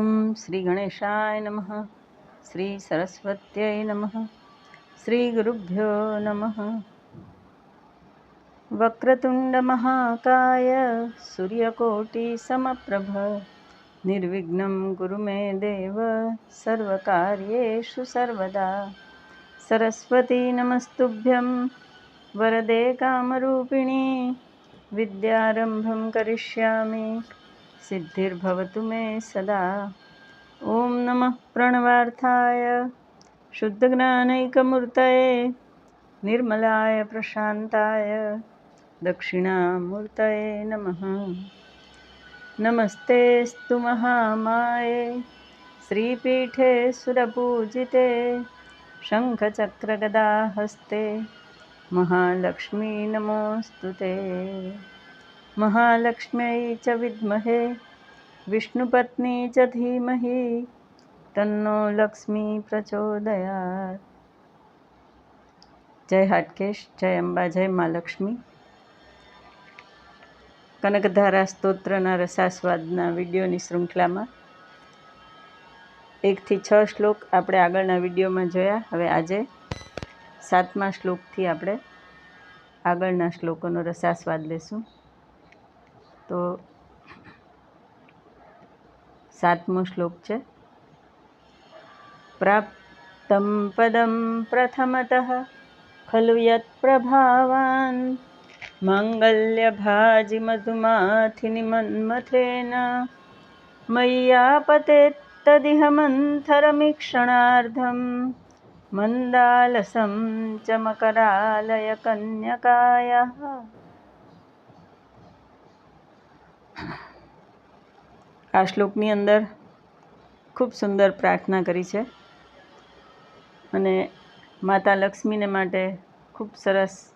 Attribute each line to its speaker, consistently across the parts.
Speaker 1: ઓમ શ્રી ગણેશાય નમઃ શ્રી સરસ્વત્યય નમઃ શ્રી ગુરુભ્યો નમઃ વક્રતુંડ મહાકાય સૂર્યકોટિ સમપ્રભ નિર્વિઘ્नं કુરુ મે દેવ સર્વકાર્યેષુ સર્વદા સરસ્વતી નમસ્તુભ્યં વરદે કામરૂપિણી વિદ્યારંભં કરિષ્યામિ સિદ્ધિર્ભવતુ મે સદા ઓમ નમઃ પ્રણવાર્થાય શુદ્ધજ્ઞાનૈકમૂર્તયે નિર્મલાય પ્રશાંતાય દક્ષિણામૂર્તયે નમઃ નમસ્તે સ્તુ મહામાયે શ્રીપીઠે સુરપૂજિતે શંખચક્રગદા હસ્તે મહાલક્ષ્મી નમોસ્તુ તે મહાલક્ષ્મી ચ વિદ્મહે વિષ્ણુપત્ની ચ ધીમહિ તન્નો લક્ષ્મી પ્રચોદયાત જય હાટકેશ જય અંબા જય મા લક્ષ્મી કનકધારા સ્તોત્રના રસાસ્વાદના વિડીયોની શૃંખલામાં એકથી છ શ્લોક આપણે આગળના વિડીયોમાં જોયા. હવે આજે સાતમા શ્લોકથી આપણે આગળના શ્લોકોનો રસાસ્વાદ લેશું. તો સાતમો શ્લોક છે. પ્રાપ્તમ પદમ પ્રથમત ખલુ યત પ્રભાવાન મંગલ્યભાજી મધુમાથિની મન્મથેના મય્યાપતે તદિહ મંથરમીક્ષણાર્ધમ મંદાલસમ ચ કન્યકાયા આ શ્લોકની અંદર ખૂબ સુંદર પ્રાર્થના કરી છે. અને માતા લક્ષ્મીને માટે ખૂબ સરસ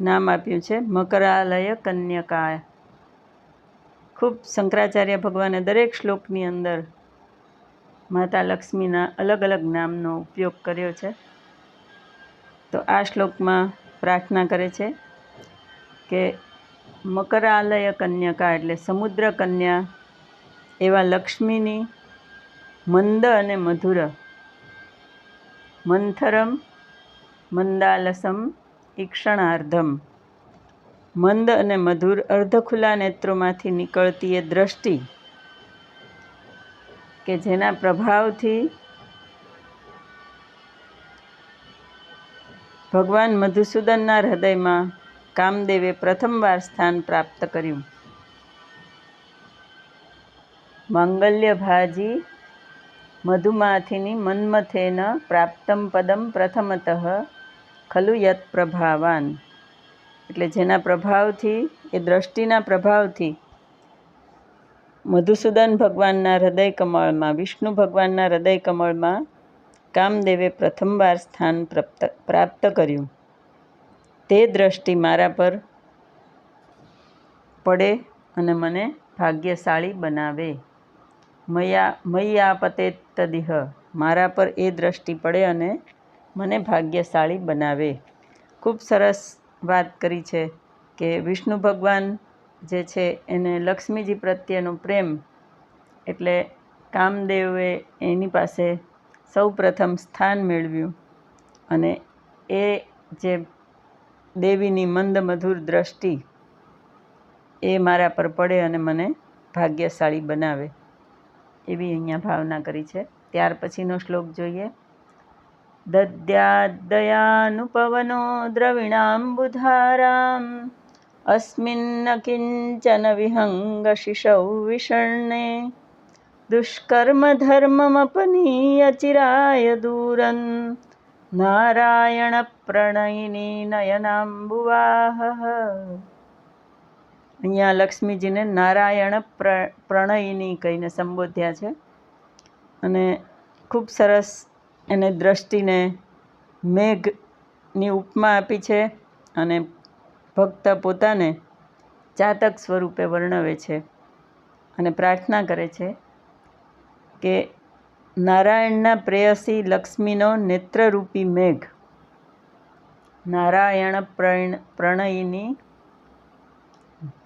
Speaker 1: નામ આપ્યું છે, મકરાલય કન્યકા ખૂબ શંકરાચાર્ય ભગવાને દરેક શ્લોકની અંદર માતા લક્ષ્મીના અલગ અલગ નામનો ઉપયોગ કર્યો છે. તો આ શ્લોકમાં પ્રાર્થના કરે છે કે મકરાલય કન્યકા એટલે સમુદ્ર કન્યા એવા લક્ષ્મીની મંદ અને મધુર મંથરમ, મંદાલસમ, ઈક્ષણાર્ધમ. મંદ અને મધુર અર્ધખુલા નેત્રોમાંથી નીકળતી એ દ્રષ્ટિ કે જેના પ્રભાવથી ભગવાન મધુસૂદનના હૃદયમાં કામદેવે પ્રથમવાર સ્થાન પ્રાપ્ત કર્યું. માંગલ્ય ભાજી મધુમાથિની મન્મથેન પ્રાપ્તમ પદમ પ્રથમતઃ ખલુ યત પ્રભાવાન એટલે જેના પ્રભાવથી, એ દ્રષ્ટિના પ્રભાવથી મધુસૂદન ભગવાનના હૃદય કમળમાં, વિષ્ણુ ભગવાનના હૃદય કમળમાં કામદેવે પ્રથમવાર સ્થાન પ્રાપ્ત પ્રાપ્ત કર્યું. તે દ્રષ્ટિ મારા પર પડે અને મને ભાગ્યશાળી બનાવે. મયા પતે તદિહ. મારા પર એ દ્રષ્ટિ પડે અને મને ભાગ્યશાળી બનાવે. ખૂબ સરસ વાત કરી છે કે વિષ્ણુ ભગવાન જે છે એને લક્ષ્મીજી પ્રત્યેનો પ્રેમ એટલે કામદેવે એની પાસે સૌ પ્રથમ સ્થાન મેળવ્યું અને એ જે દેવીની મંદ મધુર દ્રષ્ટિ એ મારા પર પડે અને મને ભાગ્યશાળી બનાવે. એવી અહીંયા ભાવના કરી છે. ત્યાર પછીનો શ્લોક જોઈએ. દદ્યાદયાનુપવનો દ્રવિણાંબુધારામ, અસ્મિન્ન કિંચન વિહંગ શિશૌ વિષર્ણે દુષ્કર્મધર્મમપનીય ચિરાય દૂરન નારાયણ પ્રણયિની નયનાંબુવાહ અહીંયા લક્ષ્મીજીને નારાયણ પ્ર, પ્રણયિની કહીને સંબોધ્યા છે. અને ખૂબ સરસ એને દ્રષ્ટિને મેઘની ઉપમા આપી છે અને ભક્ત પોતાને ચાતક સ્વરૂપે વર્ણવે છે અને પ્રાર્થના કરે છે કે નારાયણના પ્રેયસી લક્ષ્મીનો નેત્રરૂપી મેઘ નારાયણ પ્રણ પ્રણયિની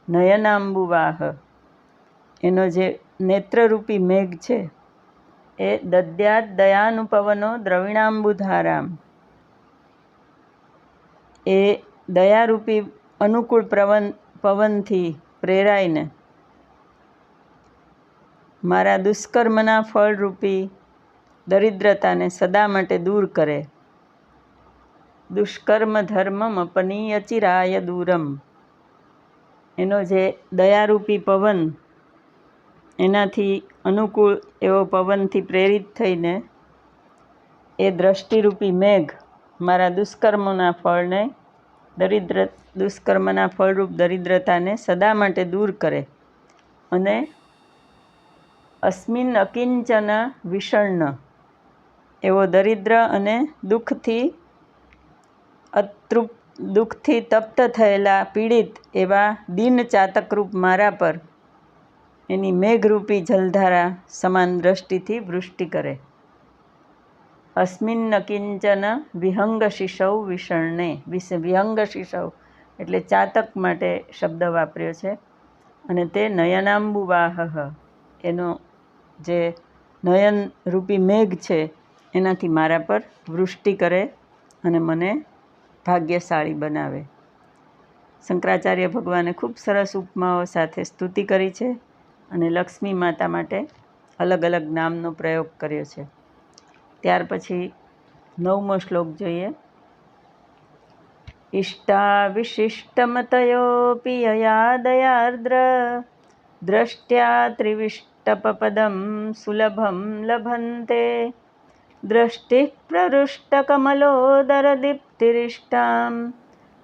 Speaker 1: નયનાંબુવાહ એનો જે નેત્રરૂપી મેઘ છે, એ દદ્યાત દયાનુપવનો દ્રવિણાંબુધારામ. એ દયારૂપી અનુકૂળ પ્રવન, પવનથી પ્રેરાઈને મારા દુષ્કર્મના ફળરૂપી દરિદ્રતાને સદા માટે દૂર કરે. દુષ્કર્મ ધર્મમ અપનીય ચિરાય દૂરમ. એનો જે દયારૂપી પવન એનાથી અનુકૂળ એવો પવનથી પ્રેરિત થઈને એ દ્રષ્ટિરૂપી મેઘ મારા દુષ્કર્મના ફળને દરિદ્ર, દુષ્કર્મના ફળરૂપ દરિદ્રતાને સદા માટે દૂર કરે અને અસ્મિન અકિંચન વિષણ એવો દરિદ્ર અને દુઃખથી અતૃપ દુઃખથી તપ્ત થયેલા પીડિત એવા દિન ચાતકરૂપ મારા પર એની મેઘરૂપી જલધારા સમાન દ્રષ્ટિથી વૃષ્ટિ કરે. અસ્મિન્ન કિંચન વિહંગ શિશવ વિષણને વિષ વિહંગ શિશવ એટલે ચાતક માટે શબ્દ વાપર્યો છે. અને તે નયનાંબુવાહ એનો જે નયનરૂપી મેઘ છે, એનાથી મારા પર વૃષ્ટિ કરે અને મને ભાગ્યશાળી બનાવે. શંકરાચાર્ય ભગવાને ખૂબ સરસ ઉપમાઓ સાથે સ્તુતિ કરી છે અને લક્ષ્મી માતા માટે અલગ અલગ નામનો પ્રયોગ કર્યો છે. ત્યાર પછી નવમો શ્લોક જોઈએ. ઇષ્ટા વિશિષ્ટમતયોપી યયાદયાર્દ્ર દ્રષ્ટ્યા ત્રિવિષ્ટપદમ સુલભમ લભંતે દ્રષ્ટિ પ્રરુષ્ટ કમલોદરદીપ प्ररुष्टकमलोदरदीप्तिरिष्टां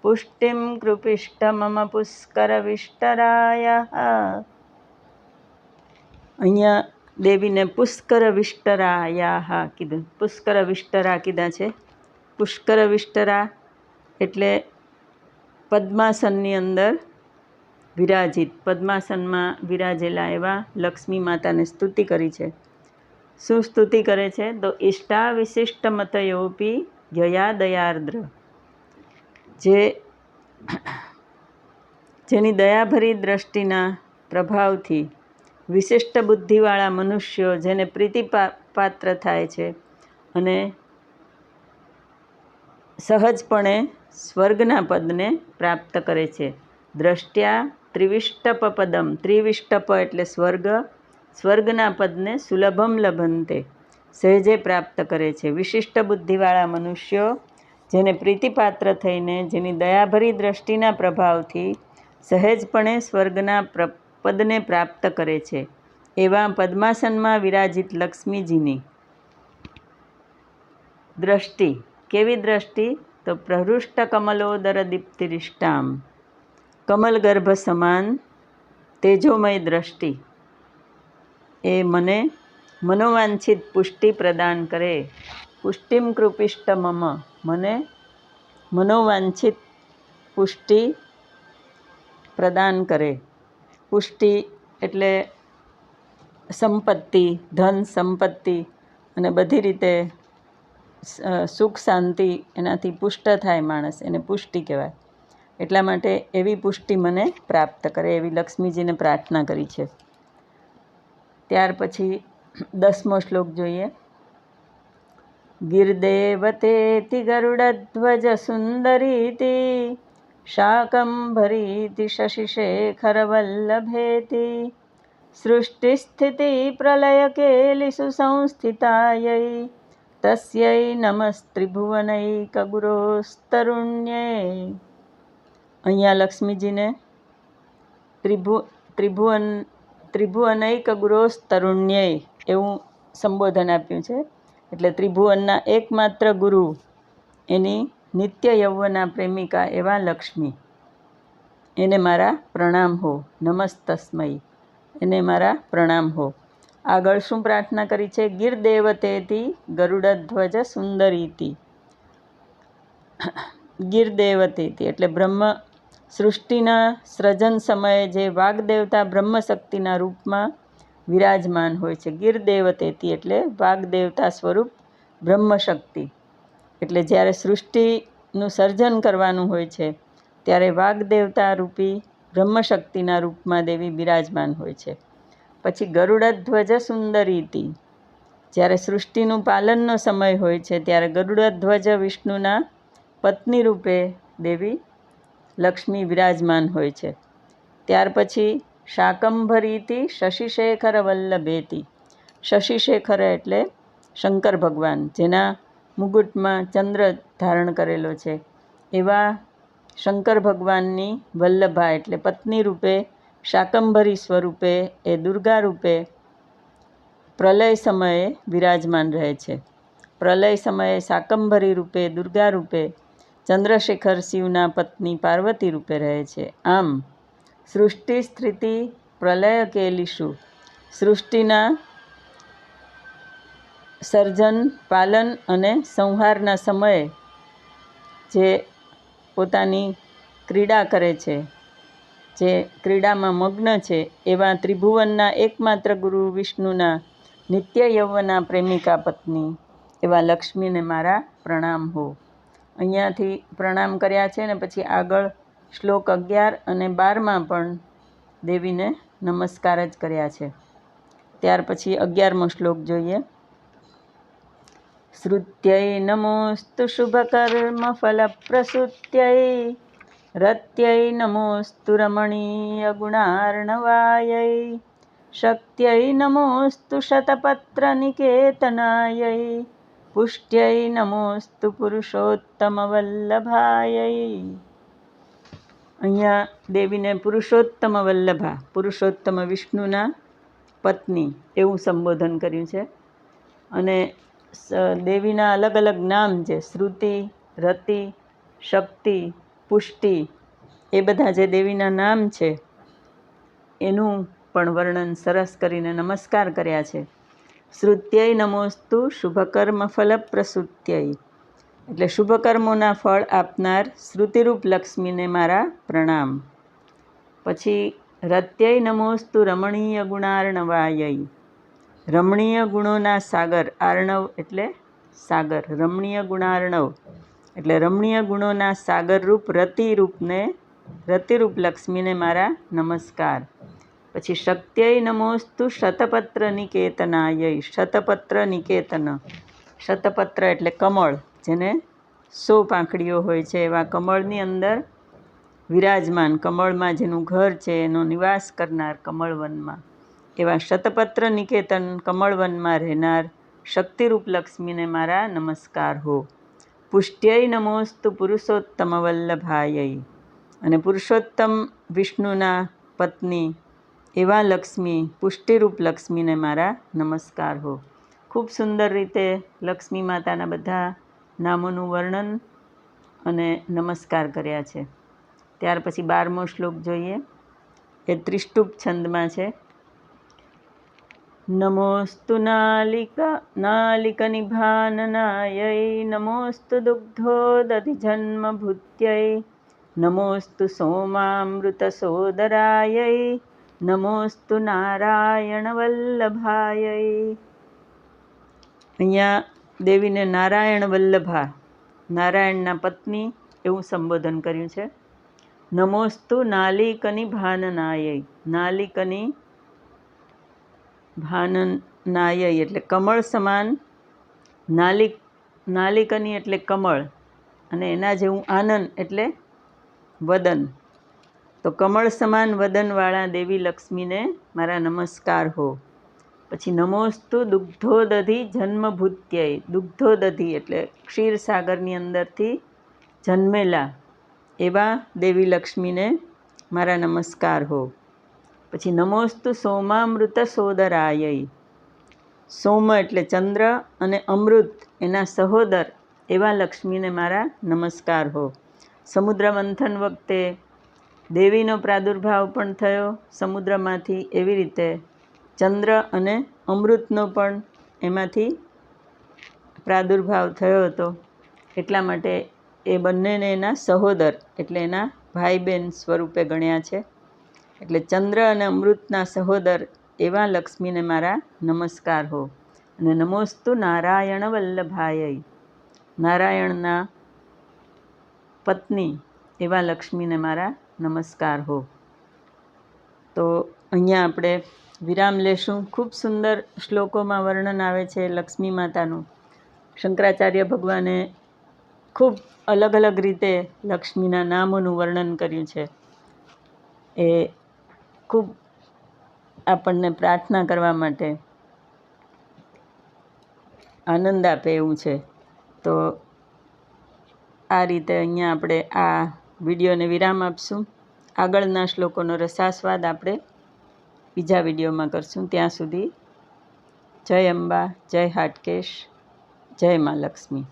Speaker 1: पुष्टिं कृपिष्ट मम પુષ્કરવિષ્ટરાય અહીંયા દેવીને પુષ્કર વિષ્ટરાયા કીધું પુષ્કર વિષ્ટરા કીધા છે પુષ્કર વિષ્ટરા એટલે પદ્માસનની અંદર વિરાજિત પદ્માસનમાં વિરાજેલા એવા લક્ષ્મી માતાને સ્તુતિ કરી છે શું સ્તુતિ કરે છે તો ઇષ્ટા વિશિષ્ટ મતયોપી યયા દયાર્દ્ર જે જેની દયાભરી દ્રષ્ટિના પ્રભાવથી વિશિષ્ટ બુદ્ધિવાળા મનુષ્યો જેને પ્રીતિપાત્ર થાય છે અને સહજપણે સ્વર્ગના પદને પ્રાપ્ત કરે છે. દ્રષ્ટ્યા ત્રિવિષ્ટપ પદમ ત્રિવિષ્ટપ એટલે સ્વર્ગ. સ્વર્ગના પદને સુલભમ લભંતે. સહેજે પ્રાપ્ત કરે છે. વિશિષ્ટ બુદ્ધિવાળા મનુષ્યો જેને પ્રીતિપાત્ર થઈને જેની દયાભરી દ્રષ્ટિના પ્રભાવથી સહેજપણે સ્વર્ગના પ્ર, પદને પ્રાપ્ત કરે છે. એવા પદ્માસનમાં વિરાજિત લક્ષ્મીજીની દ્રષ્ટિ. કેવી દ્રષ્ટિ? તો પ્રહૃષ્ટ કમલોદર દીપ્તિરિષ્ટામ કમલગર્ભ સમાન તેજોમય દ્રષ્ટિ. એ મને મનોવાંછિત પુષ્ટિ પ્રદાન કરે. પુષ્ટિમ કૃપિષ્ટ મમ. મને મનોવાંછિત પુષ્ટિ પ્રદાન કરે. પુષ્ટિ એટલે સંપત્તિ, ધન સંપત્તિ અને બધી રીતે સુખ શાંતિ એનાથી પુષ્ટ થાય માણસ, એને પુષ્ટિ કહેવાય. એટલા માટે એવી પુષ્ટિ મને પ્રાપ્ત કરે, એવી લક્ષ્મીજીને પ્રાર્થના કરી છે. ત્યાર પછી દસમો શ્લોક જોઈએ. ગિરદેવતેતિ ગરુડધ્વજ સુંદરીતિ શાકંભરીતિ શશિશેખરવલ્લભેતિ સૃષ્ટિસ્થિતિ પ્રલયકેલિષુ સંસ્થિતાयै તસ્यै નમસ્ત્રિભુવનૈકગુરોસ્તરુણ્યે. અહીંયા લક્ષ્મીજીને ત્રિભુ, ત્રિભુવન ત્રિભુવનૈક ગુરોસ્તરુણ્યય એવું સંબોધન આપ્યું છે. એટલે ત્રિભુવનના એકમાત્ર ગુરુ એની નિત્ય યૌવના પ્રેમિકા એવા લક્ષ્મી. એને મારા પ્રણામ હો નમસ્તસ્મય એને મારા પ્રણામ હો. આગળ શું પ્રાર્થના કરી છે? ગીર દેવતેથી ગરુડધ્વજ સુંદરીતી. ગીર દેવતેથી એટલે બ્રહ્મ સૃષ્ટિના સૃજન સમયે જે વાગદેવતા બ્રહ્મશક્તિના રૂપમાં વિરાજમાન હોય છે. ગીર દેવતેથી એટલે વાગદેવતા સ્વરૂપ બ્રહ્મશક્તિ. એટલે જ્યારે સૃષ્ટિનું સર્જન કરવાનું હોય છે, ત્યારે વાગદેવતા રૂપી બ્રહ્મશક્તિના રૂપમાં દેવી બિરાજમાન હોય છે. પછી ગરુડધ્વજ સુંદરીતિ. જ્યારે સૃષ્ટિનું પાલનનો સમય હોય છે, ત્યારે ગરુડધ્વજ વિષ્ણુના પત્ની રૂપે દેવી લક્ષ્મી વિરાજમાન હોય છે. ત્યાર પછી શાકંભરીથી શશિશેખર વલ્લભેતી શશિશેખર એટલે શંકર ભગવાન, જેના મુગુટમાં ચંદ્ર ધારણ કરેલો છે. એવા શંકર ભગવાનની વલ્લભા એટલે પત્ની રૂપે, શાકંભરી સ્વરૂપે, એ દુર્ગા રૂપે પ્રલય સમયે વિરાજમાન રહે છે. પ્રલય સમયે શાકંભરી રૂપે, દુર્ગા રૂપે ચંદ્રશેખર શિવના પત્ની પાર્વતી રૂપે રહે છે. આમ સૃષ્ટિ સ્થિતિ પ્રલય કેલીશું સૃષ્ટિના સર્જન, પાલન અને સંહારના સમયે જે પોતાની ક્રીડા કરે છે, જે ક્રીડામાં મગ્ન છે, એવા ત્રિભુવનના એકમાત્ર ગુરુ વિષ્ણુના નિત્ય યૌવના પ્રેમિકા પત્ની, એવા લક્ષ્મીને મારા પ્રણામ હો. અહીંયાથી પ્રણામ કર્યા છે ને પછી આગળ શ્લોક અગિયાર અને બારમાં પણ દેવીને નમસ્કાર જ કર્યા છે. ત્યાર પછી અગિયારમો શ્લોક જોઈએ. શ્રુત્યય નમોસ્તુ શુભકર્મ ફલપ્રસૂત્યય રત્યય નમોસ્તુ રમણીય ગુણાર્ણવાય શક્ત્યય નમોસ્તુ શતપત્ર નિકેતનાય. પુષ્ટ્યય નમોસ્તુ પુરુષોત્તમવલ્લભાય. અહીંયા દેવીને પુરુષોત્તમ વલ્લભા, પુરુષોત્તમ વિષ્ણુના પત્ની એવું સંબોધન કર્યું છે. અને દેવીના અલગ અલગ નામ છે શ્રુતિ, રતિ, શક્તિ, પુષ્ટિ એ બધા જે દેવીના નામ છે, એનું પણ વર્ણન સરસ કરીને નમસ્કાર કર્યા છે. શ્રુત્યય નમોસ્તુ શુભકર્મ ફલપ્રસૂત્યય એટલે શુભકર્મોના ફળ આપનાર શ્રુતિરૂપ લક્ષ્મીને મારા પ્રણામ. પછી, રત્યય નમોસ્તુ રમણીય ગુણાર્ણવાય રમણીય ગુણોના સાગર, આર્ણવ એટલે સાગર, રમણીય ગુણાર્ણવ. એટલે રમણીય ગુણોના સાગરરૂપ, રતિરૂપને, રતિરૂપ લક્ષ્મીને મારા નમસ્કાર. પછી, શક્ત્યય નમોસ્તુ શતપત્ર નિકેતનાય શતપત્ર નિકેતન. શતપત્ર એટલે કમળ. જેને સો પાંખડીઓ હોય છે, એવા કમળની અંદર વિરાજમાન કમળમાં જેનું ઘર છે, એનો નિવાસ કરનાર કમળવનમાં. એવા શતપત્ર નિકેતન કમળવનમાં રહેનાર શક્તિરૂપ લક્ષ્મીને મારા નમસ્કાર હો. પુષ્ટ્યય નમોસ્તુ પુરુષોત્તમ વલ્લભાય અને પુરુષોત્તમ વિષ્ણુના પત્ની એવા લક્ષ્મી, પુષ્ટિરૂપ લક્ષ્મીને મારા નમસ્કાર હો. ખૂબ સુંદર રીતે લક્ષ્મી માતાના બધા નામોનું વર્ણન અને નમસ્કાર કર્યા છે. ત્યાર પછી બારમો શ્લોક જોઈએ. એ ત્રિષ્ટુપ છંદમાં છે. નમોસ્તુ નાલિકા, નાલિકનિભાનનાય, નમોસ્તુ દુગ્ધોદધિજન્મભૂત્यै નમોસ્તુ સોમામૃતસોદરાય, નમોસ્તુ નારાયણવલ્લભાય. અહીંયા દેવીને નારાયણ વલ્લભા, નારાયણના પત્ની એવું સંબોધન કર્યું છે. નમોસ્તુ નાલિકની ભાનનાય નાલિકની ભાનનાય એટલે કમળ સમાન, નાલિક, નાલિકની એટલે કમળ અને એના જેવું આનંદ એટલે વદન. તો કમળ સમાન વદનવાળા દેવી લક્ષ્મીને મારા નમસ્કાર હો. પછી નમોસ્તુ દુગ્ધોદધિ જન્મભૂત્યય. દુગ્ધોદધિ એટલે ક્ષીરસાગરની અંદરથી જન્મેલા એવા દેવી લક્ષ્મીને મારા નમસ્કાર હો. પછી નમોસ્તુ સોમામૃત સોદરાય સોમ એટલે ચંદ્ર અને અમૃત એના સહોદર એવા લક્ષ્મીને મારા નમસ્કાર હો. સમુદ્ર મંથન વખતે દેવીનો પ્રાદુર્ભાવ પણ થયો. સમુદ્રમાંથી એવી રીતે ચંદ્ર અને અમૃતનો પણ એમાંથી પ્રાદુર્ભાવ થયો હતો. એટલા માટે એ બંનેને એના સહોદર, એટલે એના ભાઈ બહેન સ્વરૂપે ગણ્યા છે. એટલે ચંદ્ર અને અમૃતના સહોદર એવા લક્ષ્મીને મારા નમસ્કાર હો. અને નમોસ્તુ નારાયણ વલ્લભાય. નારાયણના પત્ની એવા લક્ષ્મીને મારા નમસ્કાર હો. તો અહીંયા આપણે વિરામ લેશું. ખૂબ સુંદર શ્લોકોમાં વર્ણન આવે છે લક્ષ્મી માતાનું. શંકરાચાર્ય ભગવાને ખૂબ અલગ અલગ રીતે લક્ષ્મીના નામોનું વર્ણન કર્યું છે. એ ખૂબ આપણને પ્રાર્થના કરવા માટે આનંદ આપે એવું છે. તો આ રીતે અહીંયા આપણે આ વિડીયોને વિરામ આપશું. આગળના શ્લોકોનો રસાસ્વાદ આપણે બીજા વિડીયોમાં કરશું. ત્યાં સુધી જય અંબા જય હાટકેશ જય મા લક્ષ્મી.